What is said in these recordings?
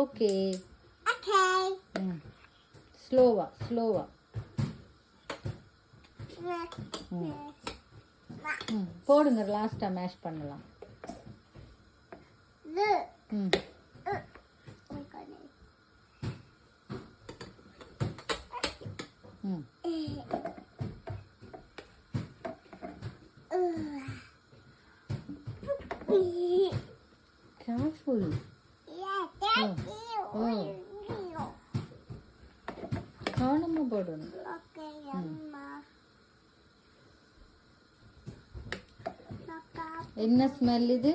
Okay Okay. ம் ஸ்லோவா ஸ்லோவா ம் ம் போடுங்க லாஸ்ட்டாக மேஷ் பண்ணலாம் Look. ம் Oh my goodness. ம் yeah, കാണുമ്പോ പാടുന്നു. എന്ന സ്മെൽ ഇത്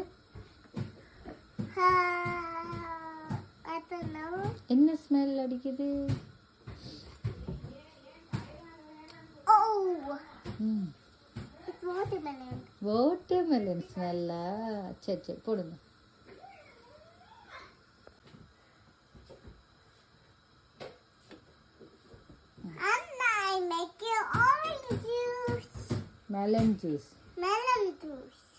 എന്ന സ്മെൽ അടിക്കത് വാട്ടർമെലൻ സ്മെല്ലാ ശരി ശരി പൊടുന്നു melon juice. Melon juice.